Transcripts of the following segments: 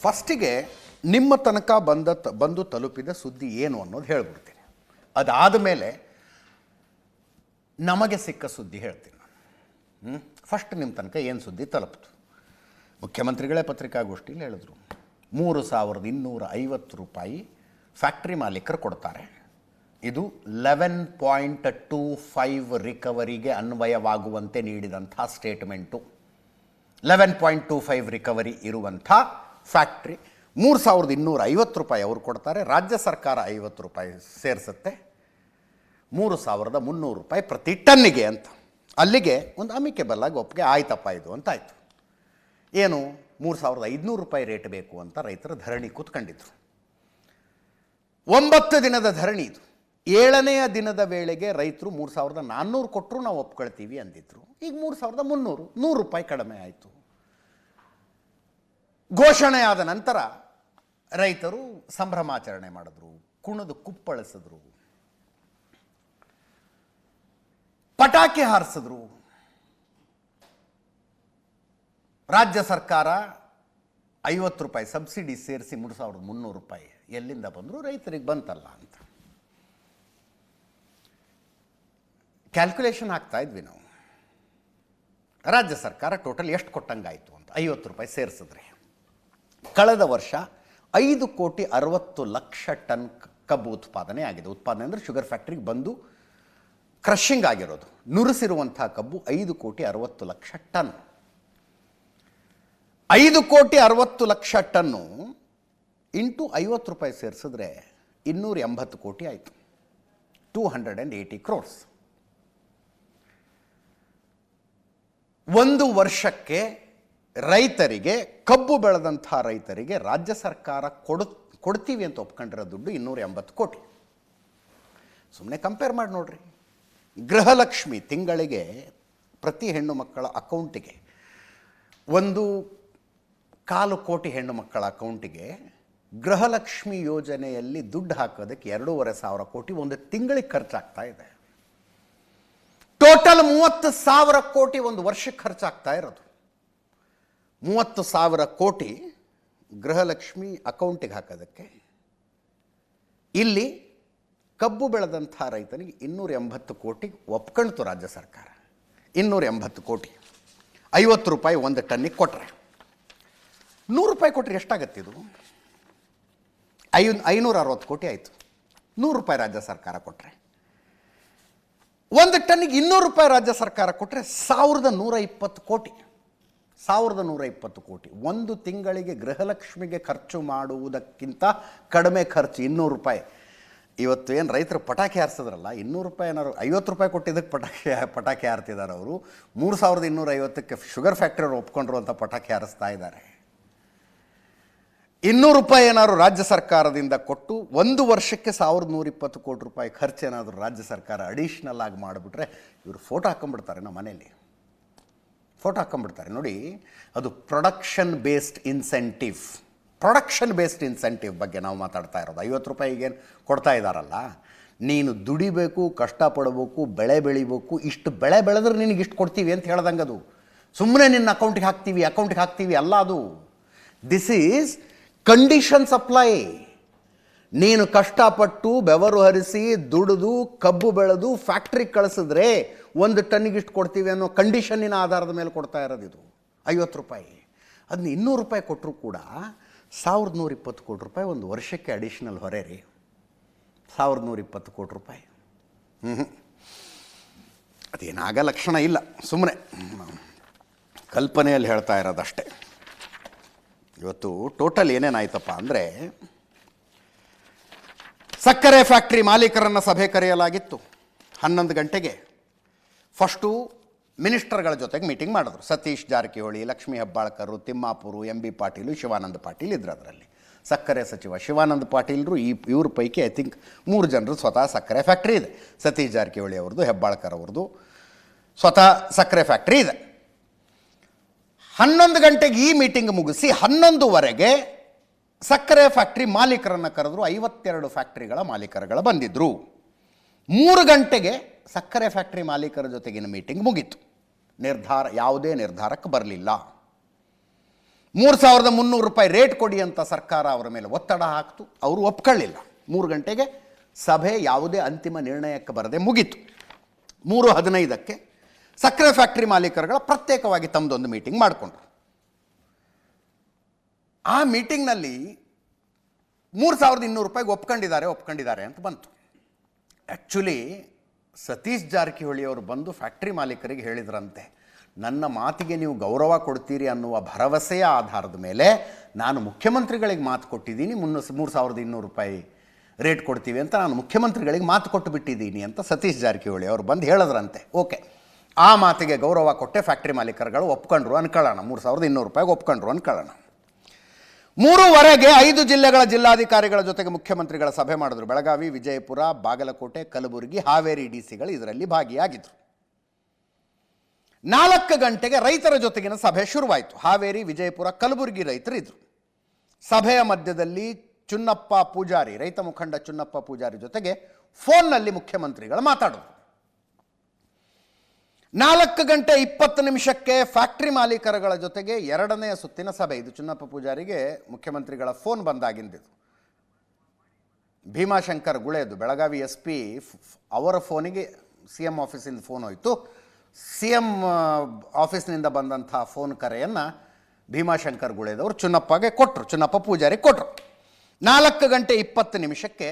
ಫಸ್ಟಿಗೆ ನಿಮ್ಮ ತನಕ ಬಂದ ತ- ಬಂದು ತಲುಪಿದ ಸುದ್ದಿ ಏನು ಅನ್ನೋದು ಹೇಳ್ಬಿಡ್ತೀನಿ. ಅದಾದ ಮೇಲೆ ನಮಗೆ ಸಿಕ್ಕ ಸುದ್ದಿ ಹೇಳ್ತೀನಿ ನಾನು. ಫಸ್ಟ್ ನಿಮ್ಮ ತನಕ ಏನು ಸುದ್ದಿ ತಲುಪ್ತು? ಮುಖ್ಯಮಂತ್ರಿಗಳೇ ಪತ್ರಿಕಾಗೋಷ್ಠಿಯಲ್ಲಿ ಹೇಳಿದ್ರು. ಮೂರು ಸಾವಿರದ ಇನ್ನೂರ ಐವತ್ತು ರೂಪಾಯಿ ಫ್ಯಾಕ್ಟ್ರಿ ಮಾಲೀಕರು ಕೊಡ್ತಾರೆ. ಇದು ಲೆವೆನ್ ಪಾಯಿಂಟ್ ಟೂ ಫೈವ್ ರಿಕವರಿಗೆ ಅನ್ವಯವಾಗುವಂತೆ ನೀಡಿದಂಥ statement. Eleven point two five recovery ಇರುವಂಥ ಫ್ಯಾಕ್ಟ್ರಿ ಮೂರು ಸಾವಿರದ ಇನ್ನೂರ ಐವತ್ತು ರೂಪಾಯಿ ಅವರು ಕೊಡ್ತಾರೆ, ರಾಜ್ಯ ಸರ್ಕಾರ ಐವತ್ತು ರೂಪಾಯಿ ಸೇರಿಸುತ್ತೆ. ಮೂರು ಸಾವಿರದ ಮುನ್ನೂರು ರೂಪಾಯಿ ಪ್ರತಿ ಟನ್ನಿಗೆ ಅಂತ. ಅಲ್ಲಿಗೆ ಒಂದು ಅಮಿಕೆಬಲ್ ಆಗಿ ಒಪ್ಪಿಗೆ, ಆಯ್ತಪ್ಪ ಇದು ಅಂತ ಆಯಿತು. ಏನು, ಮೂರು ಸಾವಿರದ ಐದುನೂರು ರೂಪಾಯಿ ರೇಟ್ ಬೇಕು ಅಂತ ರೈತರು ಧರಣಿ ಕೂತ್ಕೊಂಡಿದ್ರು. ಒಂಬತ್ತು ದಿನದ ಧರಣಿ ಇದು. ಏಳನೆಯ ದಿನದ ವೇಳೆಗೆ ರೈತರು ಮೂರು ಸಾವಿರದ ನಾನ್ನೂರು ಕೊಟ್ಟರು ನಾವು ಒಪ್ಕೊಳ್ತೀವಿ ಅಂದಿದ್ರು. ಈಗ ಮೂರು ಸಾವಿರದ ಮುನ್ನೂರು, ನೂರು ರೂಪಾಯಿ ಕಡಿಮೆ ಆಯಿತು. ಘೋಷಣೆ ಆದ ನಂತರ ರೈತರು ಸಂಭ್ರಮಾಚರಣೆ ಮಾಡಿದ್ರು, ಕುಣಿದು ಕುಪ್ಪಳಿಸಿದ್ರು. ಪಟಾಕಿ ಹಾರಿಸಿದ್ರು. ರಾಜ್ಯ ಸರ್ಕಾರ ಐವತ್ತು ರೂಪಾಯಿ ಸಬ್ಸಿಡಿ ಸೇರಿಸಿ ಮೂರು ಸಾವಿರದ ಮುನ್ನೂರು ರೂಪಾಯಿ ಎಲ್ಲಿಂದ ಬಂದರೂ ರೈತರಿಗೆ ಬಂತಲ್ಲ ಅಂತ. ಕ್ಯಾಲ್ಕುಲೇಷನ್ ಹಾಕ್ತಾ ಇದ್ವಿ ನಾವು. ರಾಜ್ಯ ಸರ್ಕಾರ ಟೋಟಲ್ ಎಷ್ಟು ಕೊಟ್ಟಂಗಾಯಿತು ಅಂತ ಐವತ್ತು ರೂಪಾಯಿ ಸೇರಿಸಿದ್ರೆ. ಕಳೆದ ವರ್ಷ ಐದು ಕೋಟಿ ಅರವತ್ತು ಲಕ್ಷ ಟನ್ ಕಬ್ಬು ಉತ್ಪಾದನೆ ಆಗಿದೆ. ಉತ್ಪಾದನೆ ಅಂದರೆ ಶುಗರ್ ಫ್ಯಾಕ್ಟ್ರಿಗೆ ಬಂದು ಕ್ರಷಿಂಗ್ ಆಗಿರೋದು. ನುರಿಸಿರುವಂಥ ಕಬ್ಬು ಐದು ಕೋಟಿ ಅರವತ್ತು ಲಕ್ಷ ಟನ್. ಐದು ಕೋಟಿ ಅರವತ್ತು ಲಕ್ಷ ಟನ್ನು ಇಂಟು ಐವತ್ತು ರೂಪಾಯಿ ಸೇರಿಸಿದ್ರೆ ಇನ್ನೂರ ಎಂಬತ್ತು ಕೋಟಿ ಆಯಿತು. Two hundred and eighty crores. ಒಂದು ವರ್ಷಕ್ಕೆ ರೈತರಿಗೆ, ಕಬ್ಬು ಬೆಳೆದಂಥ ರೈತರಿಗೆ ರಾಜ್ಯ ಸರ್ಕಾರ ಕೊಡು, ಕೊಡ್ತೀವಿ ಅಂತ ಒಪ್ಕೊಂಡಿರೋ ದುಡ್ಡು ಇನ್ನೂರ ಎಂಬತ್ತು ಕೋಟಿ. ಸುಮ್ಮನೆ ಕಂಪೇರ್ ಮಾಡಿ ನೋಡ್ರಿ. ಗೃಹಲಕ್ಷ್ಮಿ ತಿಂಗಳಿಗೆ ಪ್ರತಿ ಹೆಣ್ಣು ಮಕ್ಕಳ ಅಕೌಂಟಿಗೆ ಒಂದು ಕಾಲು ಕೋಟಿ ಹೆಣ್ಣು ಮಕ್ಕಳ ಅಕೌಂಟಿಗೆ ಗೃಹಲಕ್ಷ್ಮಿ ಯೋಜನೆಯಲ್ಲಿ ದುಡ್ಡು ಹಾಕೋದಕ್ಕೆ ಎರಡೂವರೆ ಸಾವಿರ ಕೋಟಿ ಒಂದು ತಿಂಗಳಿಗೆ ಖರ್ಚಾಗ್ತಾ ಇದೆ. ಟೋಟಲ್ ಮೂವತ್ತು ಸಾವಿರ ಕೋಟಿ ಒಂದು ವರ್ಷಕ್ಕೆ ಖರ್ಚಾಗ್ತಾ ಇರೋದು. ಮೂವತ್ತು ಸಾವಿರ ಕೋಟಿ ಗೃಹಲಕ್ಷ್ಮಿ ಅಕೌಂಟಿಗೆ ಹಾಕೋದಕ್ಕೆ. ಇಲ್ಲಿ ಕಬ್ಬು ಬೆಳೆದಂಥ ರೈತನಿಗೆ ಇನ್ನೂರ ಎಂಬತ್ತು ಕೋಟಿ ಒಪ್ಕೊಳ್ತು ರಾಜ್ಯ ಸರ್ಕಾರ. ಇನ್ನೂರ ಎಂಬತ್ತು ಕೋಟಿ. ಐವತ್ತು ರೂಪಾಯಿ ಒಂದು ಟನ್ನಿಗೆ ಕೊಟ್ಟರೆ ನೂರು ರೂಪಾಯಿ ಕೊಟ್ಟರೆ ಎಷ್ಟಾಗತ್ತೆ ಇದು? ಐ ಐನೂರ ಅರವತ್ತು ಕೋಟಿ ಆಯಿತು. ನೂರು ರೂಪಾಯಿ ರಾಜ್ಯ ಸರ್ಕಾರ ಕೊಟ್ಟರೆ ಒಂದು ಟನ್ನಿಗೆ ಇನ್ನೂರು ರೂಪಾಯಿ ರಾಜ್ಯ ಸರ್ಕಾರ ಕೊಟ್ಟರೆ ಸಾವಿರದ ನೂರ ಇಪ್ಪತ್ತು ಕೋಟಿ. ಸಾವಿರದ ನೂರ ಇಪ್ಪತ್ತು ಕೋಟಿ. ಒಂದು ತಿಂಗಳಿಗೆ ಗೃಹಲಕ್ಷ್ಮಿಗೆ ಖರ್ಚು ಮಾಡುವುದಕ್ಕಿಂತ ಕಡಿಮೆ ಖರ್ಚು ಇನ್ನೂರು ರೂಪಾಯಿ. ಇವತ್ತು ಏನು ರೈತರು ಪಟಾಕಿ ಹಾರಿಸಿದ್ರಲ್ಲ, ಇನ್ನೂರು ರೂಪಾಯಿ ಏನಾರು ಐವತ್ತು ರೂಪಾಯಿ ಕೊಟ್ಟಿದ್ದಕ್ಕೆ ಪಟಾಕಿ ಪಟಾಕಿ ಹಾರ್ತಿದ್ದಾರೆ ಅವರು. ಮೂರು ಸಾವಿರದ ಇನ್ನೂರ ಐವತ್ತಕ್ಕೆ ಶುಗರ್ ಫ್ಯಾಕ್ಟ್ರಿಯವರು ಒಪ್ಕೊಂಡ್ರು ಅಂತ ಪಟಾಕಿ ಹಾರಿಸ್ತಾ ಇದ್ದಾರೆ. ಇನ್ನೂರು ರೂಪಾಯಿ ಏನಾದ್ರು ರಾಜ್ಯ ಸರ್ಕಾರದಿಂದ ಕೊಟ್ಟು ಒಂದು ವರ್ಷಕ್ಕೆ ಸಾವಿರದ ನೂರ ಇಪ್ಪತ್ತು ಕೋಟಿ ರೂಪಾಯಿ ಖರ್ಚು ಏನಾದರೂ ರಾಜ್ಯ ಸರ್ಕಾರ ಅಡಿಷ್ನಲ್ ಆಗಿ ಮಾಡಿಬಿಟ್ರೆ ಇವರು ಫೋಟೋ ಹಾಕೊಂಡ್ಬಿಡ್ತಾರೆ ನಮ್ಮ ಮನೇಲಿ. ಫೋಟೋ ಹಾಕೊಂಡ್ಬಿಡ್ತಾರೆ. ನೋಡಿ, ಅದು production based incentive production based incentive ಬಗ್ಗೆ ನಾವು ಮಾತಾಡ್ತಾ ಇರೋದು. ಐವತ್ತು ರೂಪಾಯಿಗೇನು ಕೊಡ್ತಾ ಇದ್ದಾರಲ್ಲ ನೀನು ದುಡಿಬೇಕು, ಕಷ್ಟಪಡಬೇಕು, ಬೆಳೆ ಬೆಳಿಬೇಕು, ಇಷ್ಟು ಬೆಳೆ ಬೆಳೆದ್ರೆ ನಿನಗೆ ಇಷ್ಟು ಕೊಡ್ತೀವಿ ಅಂತ ಹೇಳ್ದಂಗೆ ಅದು. ಸುಮ್ಮನೆ ನಿನ್ನ ಅಕೌಂಟಿಗೆ ಹಾಕ್ತೀವಿ ಅಕೌಂಟಿಗೆ ಹಾಕ್ತೀವಿ ಅಲ್ಲ ಅದು. ದಿಸ್ ಈಸ್ ಕಂಡೀಷನ್ ಸಪ್ಲೈ ನೀನು ಕಷ್ಟಪಟ್ಟು ಬೆವರು ಹರಿಸಿ, ದುಡಿದು, ಕಬ್ಬು ಬೆಳೆದು ಫ್ಯಾಕ್ಟ್ರಿಗೆ ಕಳಿಸಿದ್ರೆ ಒಂದು ಟನ್ನಿಗೆ ಇಷ್ಟು ಕೊಡ್ತೀವಿ ಅನ್ನೋ ಕಂಡೀಷನ್ನಿನ ಆಧಾರದ ಮೇಲೆ ಕೊಡ್ತಾ ಇರೋದು ಇದು. ಐವತ್ತು ರೂಪಾಯಿ. ಅದನ್ನ ಇನ್ನೂರು ರೂಪಾಯಿ ಕೊಟ್ಟರು ಕೂಡ ಸಾವಿರದ ನೂರ ಇಪ್ಪತ್ತು ಕೋಟಿ ರೂಪಾಯಿ ಒಂದು ವರ್ಷಕ್ಕೆ ಅಡಿಷ್ನಲ್ ಹೊರೆ ರೀ. ಸಾವಿರದ ನೂರ ಇಪ್ಪತ್ತು ಕೋಟಿ ರೂಪಾಯಿ. ಹ್ಞೂ ಅದೇನಾಗ ಲಕ್ಷಣ ಇಲ್ಲ. ಸುಮ್ಮನೆ ಕಲ್ಪನೆಯಲ್ಲಿ ಹೇಳ್ತಾ ಇರೋದಷ್ಟೇ. ಇವತ್ತು ಟೋಟಲ್ ಏನೇನಾಯ್ತಪ್ಪ ಅಂದರೆ ಸಕ್ಕರೆ ಫ್ಯಾಕ್ಟ್ರಿ ಮಾಲೀಕರನ್ನು ಸಭೆ ಕರೆಯಲಾಗಿತ್ತು. ಹನ್ನೊಂದು ಗಂಟೆಗೆ ಫಸ್ಟು ಮಿನಿಸ್ಟರ್ಗಳ ಜೊತೆಗೆ ಮೀಟಿಂಗ್ ಮಾಡಿದ್ರು. ಸತೀಶ್ ಜಾರಕಿಹೊಳಿ, ಲಕ್ಷ್ಮೀ ಹೆಬ್ಬಾಳ್ಕರು, ತಿಮ್ಮಾಪುರು, ಎಂ ಬಿ ಪಾಟೀಲು, ಶಿವಾನಂದ ಪಾಟೀಲ್ ಇದ್ರು ಅದರಲ್ಲಿ. ಸಕ್ಕರೆ ಸಚಿವ ಶಿವಾನಂದ ಪಾಟೀಲ್ರು ಈ ಇವ್ರ ಪೈಕಿ ಐ ಥಿಂಕ್ ಮೂರು ಜನರು ಸ್ವತಃ ಸಕ್ಕರೆ ಫ್ಯಾಕ್ಟ್ರಿ ಇದೆ. ಸತೀಶ್ ಜಾರಕಿಹೊಳಿ ಅವ್ರದ್ದು, ಹೆಬ್ಬಾಳ್ಕರ್ ಅವ್ರದ್ದು ಸ್ವತಃ ಸಕ್ಕರೆ ಫ್ಯಾಕ್ಟ್ರಿ ಇದೆ. ಹನ್ನೊಂದು ಗಂಟೆಗೆ ಈ ಮೀಟಿಂಗ್ ಮುಗಿಸಿ ಹನ್ನೊಂದುವರೆಗೆ ಸಕ್ಕರೆ ಫ್ಯಾಕ್ಟ್ರಿ ಮಾಲೀಕರನ್ನು ಕರೆದ್ರು ಐವತ್ತೆರಡು ಫ್ಯಾಕ್ಟ್ರಿಗಳ ಮಾಲೀಕರುಗಳು ಬಂದಿದ್ದರು ಮೂರು ಗಂಟೆಗೆ ಸಕ್ಕರೆ ಫ್ಯಾಕ್ಟ್ರಿ ಮಾಲೀಕರ ಜೊತೆಗಿನ ಮೀಟಿಂಗ್ ಮುಗೀತು. ನಿರ್ಧಾರ, ಯಾವುದೇ ನಿರ್ಧಾರಕ್ಕೆ ಬರಲಿಲ್ಲ. ಮೂರು ಸಾವಿರದ ಮುನ್ನೂರು ರೂಪಾಯಿ ರೇಟ್ ಕೊಡಿ ಅಂತ ಸರ್ಕಾರ ಅವರ ಮೇಲೆ ಒತ್ತಡ ಹಾಕ್ತು. ಅವರು ಒಪ್ಕೊಳ್ಳಿಲ್ಲ. ಮೂರು ಗಂಟೆಗೆ ಸಭೆ ಯಾವುದೇ ಅಂತಿಮ ನಿರ್ಣಯಕ್ಕೆ ಬರದೆ ಮುಗೀತು. ಮೂರು ಹದಿನೈದಕ್ಕೆ ಸಕ್ಕರೆ ಫ್ಯಾಕ್ಟ್ರಿ ಮಾಲೀಕರುಗಳ ಪ್ರತ್ಯೇಕವಾಗಿ ತಮ್ಮದೊಂದು ಮೀಟಿಂಗ್ ಮಾಡಿಕೊಂಡ್ರು. ಆ ಮೀಟಿಂಗ್ನಲ್ಲಿ ಮೂರು ಸಾವಿರದ ಇನ್ನೂರು ರೂಪಾಯಿಗೆ ಒಪ್ಕೊಂಡಿದ್ದಾರೆ ಒಪ್ಕೊಂಡಿದ್ದಾರೆ ಅಂತ ಬಂತು. ಆ್ಯಕ್ಚುಲಿ ಸತೀಶ್ ಜಾರಕಿಹೊಳಿ ಅವರು ಬಂದು ಫ್ಯಾಕ್ಟ್ರಿ ಮಾಲೀಕರಿಗೆ ಹೇಳಿದ್ರಂತೆ, ನನ್ನ ಮಾತಿಗೆ ನೀವು ಗೌರವ ಕೊಡ್ತೀರಿ ಅನ್ನುವ ಭರವಸೆಯ ಆಧಾರದ ಮೇಲೆ ನಾನು ಮುಖ್ಯಮಂತ್ರಿಗಳಿಗೆ ಮಾತು ಕೊಟ್ಟಿದ್ದೀನಿ, ಮುನ್ನೂ ಮೂರು ಸಾವಿರದ ಇನ್ನೂರು ರೂಪಾಯಿ ರೇಟ್ ಕೊಡ್ತೀವಿ ಅಂತ ನಾನು ಮುಖ್ಯಮಂತ್ರಿಗಳಿಗೆ ಮಾತು ಕೊಟ್ಟು ಬಿಟ್ಟಿದ್ದೀನಿ ಅಂತ ಸತೀಶ್ ಜಾರಕಿಹೊಳಿ ಅವರು ಬಂದು ಹೇಳಿದ್ರಂತೆ. ಓಕೆ, ಆ ಮಾತಿಗೆ ಗೌರವ ಕೊಟ್ಟೆ ಫ್ಯಾಕ್ಟ್ರಿ ಮಾಲೀಕರುಗಳು ಒಪ್ಕೊಂಡ್ರು ಅನ್ಕೊಳ್ಳೋಣ, ಮೂರು ಸಾವಿರದ ಇನ್ನೂರು ರೂಪಾಯಿಗೆ ಒಪ್ಕೊಂಡ್ರು ಅನ್ಕೊಳ್ಳೋಣ. ಮೂರುವರೆಗೆ ಐದು ಜಿಲ್ಲೆಗಳ ಜಿಲ್ಲಾಧಿಕಾರಿಗಳ ಜೊತೆಗೆ ಮುಖ್ಯಮಂತ್ರಿಗಳ ಸಭೆ ಮಾಡಿದ್ರು. ಬೆಳಗಾವಿ, ವಿಜಯಪುರ, ಬಾಗಲಕೋಟೆ, ಕಲಬುರಗಿ, ಹಾವೇರಿ ಡಿ ಸಿಗಳು ಇದರಲ್ಲಿ ಭಾಗಿಯಾಗಿದ್ರು. ನಾಲ್ಕು ಗಂಟೆಗೆ ರೈತರ ಜೊತೆಗಿನ ಸಭೆ ಶುರುವಾಯಿತು. ಹಾವೇರಿ, ವಿಜಯಪುರ, ಕಲಬುರಗಿ ರೈತರು ಇದ್ರು. ಸಭೆಯ ಮಧ್ಯದಲ್ಲಿ ಚುನ್ನಪ್ಪ ಪೂಜಾರಿ, ರೈತ ಮುಖಂಡ ಚುನ್ನಪ್ಪ ಪೂಜಾರಿ ಜೊತೆಗೆ ಫೋನ್ನಲ್ಲಿ ಮುಖ್ಯಮಂತ್ರಿಗಳು ಮಾತಾಡಿದ್ರು. ನಾಲ್ಕು ಗಂಟೆ ಇಪ್ಪತ್ತು ನಿಮಿಷಕ್ಕೆ ಫ್ಯಾಕ್ಟ್ರಿ ಮಾಲೀಕರುಗಳ ಜೊತೆಗೆ ಎರಡನೆಯ ಸುತ್ತಿನ ಸಭೆ. ಇದು ಚುನ್ನಪ್ಪ ಪೂಜಾರಿಗೆ ಮುಖ್ಯಮಂತ್ರಿಗಳ ಫೋನ್ ಬಂದಾಗಿಂದಿದು. ಭೀಮಾಶಂಕರ್ ಗುಳೇದು, ಬೆಳಗಾವಿ ಎಸ್ ಪಿ ಅವರ ಫೋನಿಗೆ ಸಿ ಎಂ ಆಫೀಸಿಂದ ಫೋನ್ ಹೋಯಿತು. ಸಿ ಎಂ ಆಫೀಸ್ನಿಂದ ಬಂದಂಥ ಫೋನ್ ಕರೆಯನ್ನು ಭೀಮಾಶಂಕರ್ ಗುಳೇದವರು ಚುನ್ನಪ್ಪಗೆ ಕೊಟ್ಟರು ಚುನ್ನಪ್ಪ ಪೂಜಾರಿ ಕೊಟ್ಟರು ನಾಲ್ಕು ಗಂಟೆ ಇಪ್ಪತ್ತು ನಿಮಿಷಕ್ಕೆ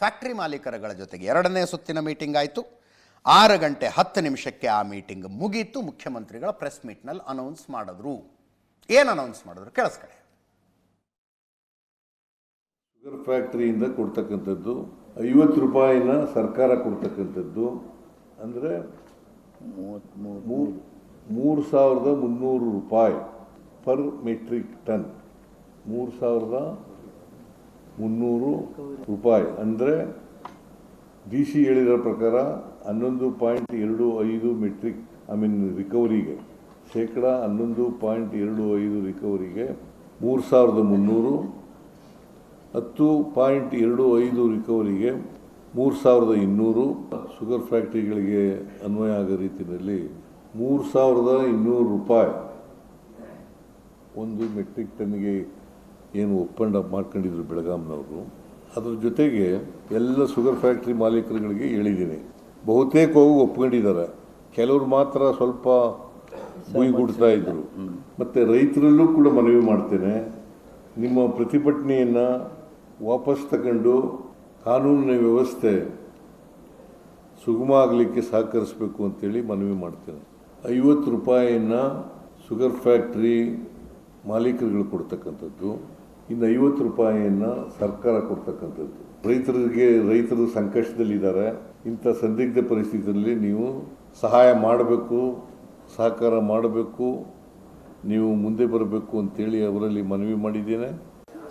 ಫ್ಯಾಕ್ಟ್ರಿ ಮಾಲೀಕರುಗಳ ಜೊತೆಗೆ ಎರಡನೇ ಸುತ್ತಿನ ಮೀಟಿಂಗ್ ಆಯಿತು. ಆರು ಗಂಟೆ ಹತ್ತು ನಿಮಿಷಕ್ಕೆ ಆ ಮೀಟಿಂಗ್ ಮುಗೀತು. ಮುಖ್ಯಮಂತ್ರಿಗಳ ಪ್ರೆಸ್ ಮೀಟ್ನಲ್ಲಿ ಅನೌನ್ಸ್ ಮಾಡಿದ್ರು. ಏನು ಅನೌನ್ಸ್ ಮಾಡಿದ್ರು? ಕೇಳಿಸ್ಕಡೆ ಶುಗರ್ ಫ್ಯಾಕ್ಟ್ರಿಯಿಂದ ಕೊಡ್ತಕ್ಕಂಥದ್ದು, ಐವತ್ತು ರೂಪಾಯಿನ ಸರ್ಕಾರ ಕೊಡ್ತಕ್ಕಂಥದ್ದು, ಅಂದರೆ ಮೂರು ಸಾವಿರದ ಮುನ್ನೂರು ರೂಪಾಯಿ ಪರ್ ಮೆಟ್ರಿಕ್ ಟನ್ ಮೂರು ಸಾವಿರದ ಮುನ್ನೂರು ರೂಪಾಯಿ. ಅಂದರೆ ಡಿ ಸಿ ಹೇಳಿರೋ ಪ್ರಕಾರ ಹನ್ನೊಂದು ಪಾಯಿಂಟ್ ಎರಡು ಐದು ಮೆಟ್ರಿಕ್, ಐ ಮೀನ್ ರಿಕವರಿಗೆ, ಶೇಕಡ ಹನ್ನೊಂದು ಪಾಯಿಂಟ್ ಎರಡು ಐದು ರಿಕವರಿಗೆ ಮೂರು ಸಾವಿರದ ಮುನ್ನೂರು, ಹತ್ತು ಪಾಯಿಂಟ್ ಎರಡು ಐದು ರಿಕವರಿಗೆ ಮೂರು ಸಾವಿರದ ಇನ್ನೂರು. ಶುಗರ್ ಫ್ಯಾಕ್ಟ್ರಿಗಳಿಗೆ ಅನ್ವಯ ಆಗೋ ರೀತಿಯಲ್ಲಿ ಮೂರು ಸಾವಿರದ ಇನ್ನೂರು ರೂಪಾಯಿ ಒಂದು ಮೆಟ್ರಿಕ್ ಟನ್ಗೆ ಏನು ಒಪ್ಪಂದ ಮಾಡ್ಕೊಂಡಿದ್ರು ಬೆಳಗಾಂನವರು. ಅದ್ರ ಜೊತೆಗೆ ಎಲ್ಲ ಶುಗರ್ ಫ್ಯಾಕ್ಟ್ರಿ ಮಾಲೀಕರುಗಳಿಗೆ ಹೇಳಿದ್ದೀನಿ. ಬಹುತೇಕ ಹೋಗಿ ಒಪ್ಕೊಂಡಿದ್ದಾರೆ. ಕೆಲವರು ಮಾತ್ರ ಸ್ವಲ್ಪ ಗುಯ್ಗುಡ್ತಾ ಇದ್ರು. ಮತ್ತು ರೈತರಲ್ಲೂ ಕೂಡ ಮನವಿ ಮಾಡ್ತೇನೆ. ನಿಮ್ಮ ಪ್ರತಿಭಟನೆಯನ್ನು ವಾಪಸ್ ತಗೊಂಡು ಕಾನೂನಿನ ವ್ಯವಸ್ಥೆ ಸುಗಮ ಆಗಲಿಕ್ಕೆ ಸಹಕರಿಸಬೇಕು ಅಂತೇಳಿ ಮನವಿ ಮಾಡ್ತೇನೆ. ಐವತ್ತು ರೂಪಾಯಿಯನ್ನು ಶುಗರ್ ಫ್ಯಾಕ್ಟ್ರಿ ಮಾಲೀಕರುಗಳು ಕೊಡ್ತಕ್ಕಂಥದ್ದು. ಇನ್ನು ಐವತ್ತು ರೂಪಾಯಿಯನ್ನು ಸರ್ಕಾರ ಕೊಡ್ತಕ್ಕಂಥದ್ದು. ರೈತರಿಗೆ, ರೈತರು ಸಂಕಷ್ಟದಲ್ಲಿದ್ದಾರೆ. ಇಂಥ ಸಂದಿಗ್ಧ ಪರಿಸ್ಥಿತಿಯಲ್ಲಿ ನೀವು ಸಹಾಯ ಮಾಡಬೇಕು, ಸಹಕಾರ ಮಾಡಬೇಕು, ನೀವು ಮುಂದೆ ಬರಬೇಕು ಅಂತೇಳಿ ಅವರಲ್ಲಿ ಮನವಿ ಮಾಡಿದ್ದೇನೆ.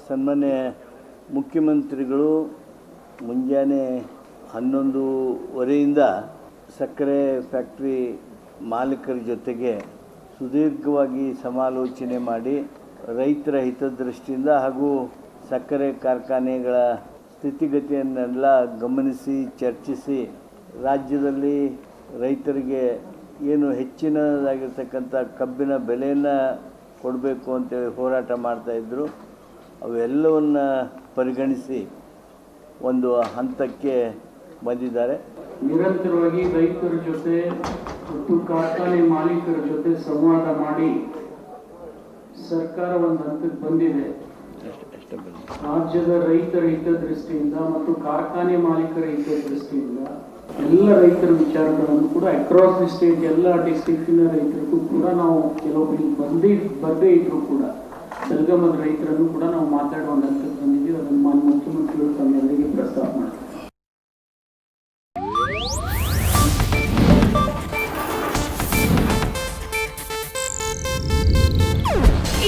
ಸನ್ಮಾನ್ಯ ಮುಖ್ಯಮಂತ್ರಿಗಳು, ಮುಂಜಾನೆ ಹನ್ನೊಂದುವರೆಯಿಂದ ಸಕ್ಕರೆ ಫ್ಯಾಕ್ಟ್ರಿ ಮಾಲೀಕರ ಜೊತೆಗೆ ಸುದೀರ್ಘವಾಗಿ ಸಮಾಲೋಚನೆ ಮಾಡಿ ರೈತರ ಹಿತದೃಷ್ಟಿಯಿಂದ ಹಾಗೂ ಸಕ್ಕರೆ ಕಾರ್ಖಾನೆಗಳ ಸ್ಥಿತಿಗತಿಯನ್ನೆಲ್ಲ ಗಮನಿಸಿ, ಚರ್ಚಿಸಿ, ರಾಜ್ಯದಲ್ಲಿ ರೈತರಿಗೆ ಏನು ಹೆಚ್ಚಿನದಾಗಿರ್ತಕ್ಕಂಥ ಕಬ್ಬಿನ ಬೆಲೆಯನ್ನು ಕೊಡಬೇಕು ಅಂತೇಳಿ ಹೋರಾಟ ಮಾಡ್ತಾಯಿದ್ರು ಅವೆಲ್ಲವನ್ನು ಪರಿಗಣಿಸಿ ಒಂದು ಹಂತಕ್ಕೆ ಬಂದಿದ್ದಾರೆ. ನಿರಂತರವಾಗಿ ರೈತರ ಜೊತೆ ಮತ್ತು ಕಾರ್ಖಾನೆ ಮಾಲೀಕರ ಜೊತೆ ಸಂವಾದ ಮಾಡಿ ಸರ್ಕಾರ ಒಂದು ಹಂತಕ್ಕೆ ಬಂದಿದೆ. ರಾಜ್ಯದ ರೈತರ ಹಿತದೃಷ್ಟಿಯಿಂದ ಮತ್ತು ಕಾರ್ಖಾನೆ ಮಾಲೀಕರ ಹಿತದೃಷ್ಟಿಯಿಂದ ಎಲ್ಲ ರೈತರ ವಿಚಾರಗಳನ್ನು ಕೂಡ ಅಕ್ರಾಸ್ ದಿ ಸ್ಟೇಟ್ ಎಲ್ಲ ಡಿಸ್ಟ್ರಿಕ್ಟಿನ ರೈತರಿಗೂ ಕೂಡ ನಾವು ಕೆಲವೊಬ್ಬರಿಗೆ ಬಂದೇ ಬರದೇ ಇದ್ರು ಕೂಡ ಬೆಳಗಾಮದ ರೈತರನ್ನು ಕೂಡ ನಾವು ಮಾತಾಡುವ ಒಂದು ಹಂತಕ್ಕೆ ಬಂದಿದ್ದೀವಿ. ಅದನ್ನು ಮಾನ್ಯ ಮುಖ್ಯಮಂತ್ರಿಗಳು ತಮ್ಮೆಲ್ಲರಿಗೆ ಪ್ರಸ್ತಾವ ಮಾಡ್ತಾರೆ.